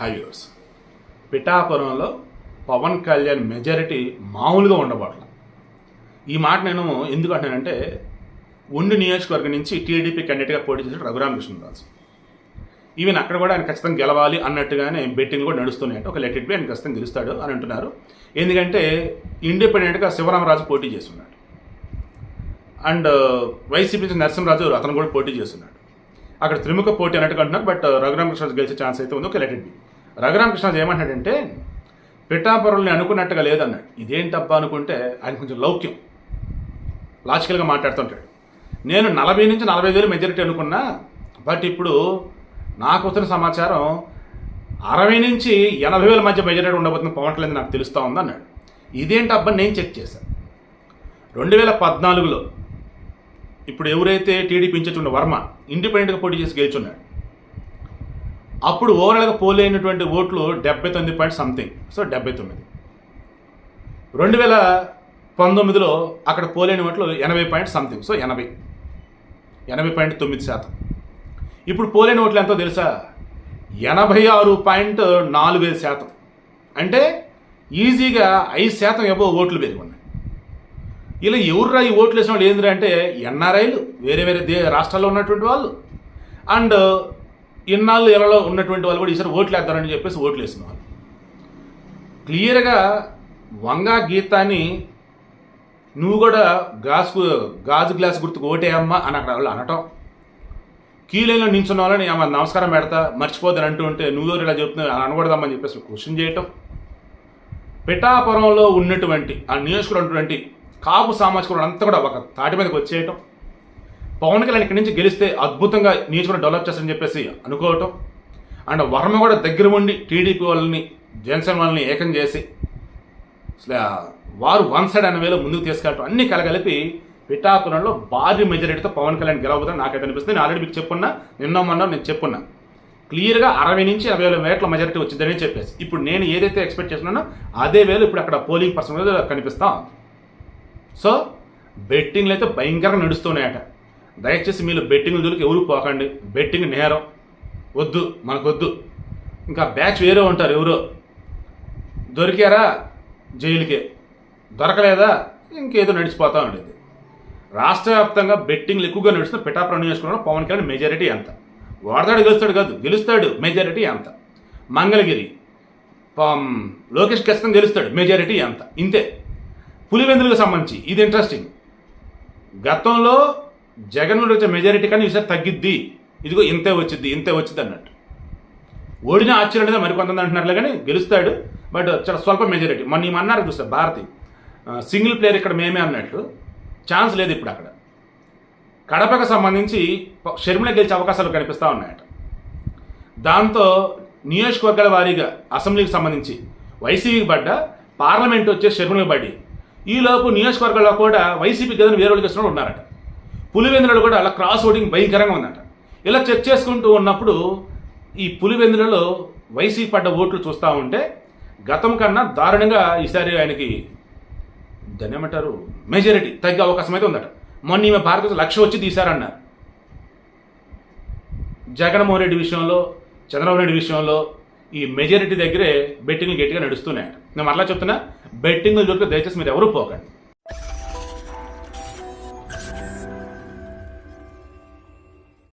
హైవ్యూర్స్ పిఠాపురంలో పవన్ కళ్యాణ్ మెజారిటీ మామూలుగా ఉండబోట్ల. ఈ మాట నేను ఎందుకు అంటానంటే ఉండి నియోజకవర్గం నుంచి టీడీపీ క్యాండిడేట్గా పోటీ చేసిన రఘురామకృష్ణరాజు ఈవెన్ అక్కడ కూడా ఆయన ఖచ్చితంగా గెలవాలి అన్నట్టుగానే బెట్టింగ్ కూడా నడుస్తున్నాయంటే ఒక లెట్ ఇట్ బి ఆయన ఖచ్చితంగా గెలుస్తాడు అని అంటున్నారు. ఎందుకంటే ఇండిపెండెంట్గా శివరామరాజు పోటీ చేస్తున్నాడు. అండ్ వైసీపీ నుంచి నరసింహరాజు అతను కూడా పోటీ చేస్తున్నాడు. అక్కడ త్రిముఖ పోటీ అన్నట్టుగా అంటున్నారు బట్ రఘురామకృష్ణ గెలిచే ఛాన్స్ అయితే ఉంది. ఒక లెట్ ఇట్ బి రఘురామకృష్ణ ఏమంటాడంటే పిఠాపురుల్ని అనుకున్నట్టుగా లేదన్నాడు. ఇదేంటబ్బా అనుకుంటే ఆయన కొంచెం లౌక్యం. లాజికల్గా మాట్లాడుతుంటాడు. నేను నలభై నుంచి నలభై వేలు మెజారిటీ అనుకున్నా బట్ ఇప్పుడు నాకు వచ్చిన సమాచారం అరవై నుంచి ఎనభై వేల మధ్య మెజారిటీ ఉండబోతున్న పవన్ కళ్యాణ్ నాకు తెలుస్తూ ఉంది అన్నాడు ఇదేంటబ్బా నేను చెక్ చేశాను రెండు వేల పద్నాలుగులో ఇప్పుడు ఎవరైతే టీడీపీ ఇన్ఛార్జ్ వర్మ ఇండిపెండెంట్గా పోటీ చేసి గెలుచున్నాడు. అప్పుడు ఓవరాల్గా పోలైనటువంటి ఓట్లు డెబ్బై తొమ్మిది పాయింట్ సంథింగ్ సో డెబ్బై తొమ్మిది. రెండు వేల పంతొమ్మిదిలో అక్కడ పోలేని ఓట్లు ఎనభై పాయింట్ సంథింగ్ సో ఎనభై. ఎనభై పాయింట్ తొమ్మిది శాతం. ఇప్పుడు పోలేని ఓట్లు ఎంతో తెలుసా? ఎనభై ఆరు పాయింట్ నాలుగు ఐదు శాతం. అంటే ఈజీగా ఐదు శాతం ఎబో ఓట్లు పెరిగి ఉన్నాయి. ఇలా ఎవర్రా ఈ ఓట్లు వేసిన వాళ్ళు ఏంద్రా అంటే ఎన్ఆర్ఐలు వేరే వేరే దే రాష్ట్రాల్లో ఉన్నటువంటి వాళ్ళు. అండ్ ఇన్నాళ్ళు ఇళ్ళలో ఉన్నటువంటి వాళ్ళు కూడా ఈసారి ఓట్లు వేద్దారని చెప్పేసి ఓట్లు వేసిన వాళ్ళు క్లియర్గా వంగా గీతాన్ని నువ్వు కూడా గాజు గాజు గ్లాస్ గుర్తుకు ఓటేయమ్మా అని అక్కడ వాళ్ళు అనటం. కీలైన్లో నించున్న వాళ్ళని ఆమె నమస్కారం పెడతా మర్చిపోదని అంటూ ఉంటే నువ్వు ఇలా చెప్తున్నావు అని అనకూడదమ్మని చెప్పేసి క్వశ్చన్ చేయటం. పిఠాపురంలో ఉన్నటువంటి ఆ నియోజకవర్గం ఉన్నటువంటి కాపు సామాజిక అంతా కూడా ఒక తాటి మీదకి వచ్చేయటం. పవన్ కళ్యాణ్ ఇక్కడి నుంచి గెలిస్తే అద్భుతంగా నియోజకవర్గం డెవలప్ చేస్తారని చెప్పేసి అనుకోవటం. అండ్ వర్మ కూడా దగ్గర ఉండి టీడీపీ వాళ్ళని జనసేన వాళ్ళని ఏకం చేసి అసలు వారు వన్ సైడ్ అనే వేలో ముందుకు తీసుకెళ్ళటం. అన్ని కలగలిపి పిఠాపురంలో భారీ మెజారిటీతో పవన్ కళ్యాణ్ గెలవబోదని నాకైతే అనిపిస్తుంది. నేను ఆల్రెడీ మీకు చెప్పున్నా నిన్న మొన్న నేను చెప్పున్నా. క్లియర్గా అరవై నుంచి అరవై వేల వేట్ల మెజారిటీ వచ్చిందని చెప్పేసి. ఇప్పుడు నేను ఏదైతే ఎక్స్పెక్ట్ చేస్తున్నానో అదే వేలు ఇప్పుడు అక్కడ పోలింగ్ పర్సన్ కనిపిస్తా సో బెట్టింగ్లు అయితే భయంకరంగా నడుస్తున్నాయట. దయచేసి మీరు బెట్టింగ్ జోలికి ఎవరు పోకండి. బెట్టింగ్ నేరం. వద్దు మనకు వద్దు ఇంకా బ్యాచ్ వేరే ఉంటారు ఎవరో. దొరికారా? జైలుకే. దొరకలేదా? ఇంకేదో నడిచిపోతూ ఉండేది. రాష్ట్ర వ్యాప్తంగా బెట్టింగ్లు ఎక్కువగా నడుస్తున్న పిఠాపురం నియోజకవర్గంలో పవన్ కళ్యాణ్ మెజారిటీ ఎంత? వాడతాడు గెలుస్తాడు కాదు గెలుస్తాడు మెజారిటీ ఎంత? మంగళగిరి. లోకేష్ ఖచ్చితంగా గెలుస్తాడు మెజారిటీ ఎంత? ఇంతే. పులివెందులకు సంబంధించి ఇది ఇంట్రెస్టింగ్ గతంలో జగన్ వచ్చే మెజారిటీ కానీ ఈసారి తగ్గిద్ది. ఇదిగో ఇంతే వచ్చింది ఇంతే వచ్చింది అన్నట్టు. ఓడిన ఆశ్చర్యం లేదా మరికొంతమంది అంటున్నారులే కానీ గెలుస్తాడు బట్ చాలా స్వల్ప మెజారిటీ మొన్న ఏమన్నారు అన్నారు చూస్తే భారతి సింగిల్ ప్లేయర్ ఇక్కడ మేమే అన్నట్టు. ఛాన్స్ లేదు ఇప్పుడు అక్కడ. కడపకు సంబంధించి షర్మిల గెలిచే అవకాశాలు కనిపిస్తూ ఉన్నాయట. దాంతో నియోజకవర్గాల వారీగా అసెంబ్లీకి సంబంధించి వైసీపీకి పడ్డ పార్లమెంట్ వచ్చే షర్మిలకు పడి. ఈలోపు నియోజకవర్గాల్లో కూడా వైసీపీ గదని వేరే వాళ్ళు ఉన్నారట. పులివెందులలో కూడా అలా క్రాస్ ఓటింగ్ భయంకరంగా ఉందట. ఇలా చెక్ చేసుకుంటూ ఉన్నప్పుడు ఈ పులివెందులలో వైసీపీ పడ్డ ఓట్లు చూస్తూ ఉంటే గతం కన్నా దారుణంగా ఈసారి ఆయనకి దాన్ని ఏమంటారు మెజారిటీ తగ్గే అవకాశం అయితే ఉందట. మొన్న ఈమె భారత లక్ష వచ్చి తీశారన్నారు. జగన్మోహన్ రెడ్డి విషయంలో చంద్రబాబు నాయుడు విషయంలో ఈ మెజారిటీ దగ్గరే బెట్టింగ్లు గట్టిగా నడుస్తున్నాయి నేను మరలా చెప్తున్నా బెట్టింగ్లు దొరికి దయచేసి మీరు ఎవరూ పోకండి.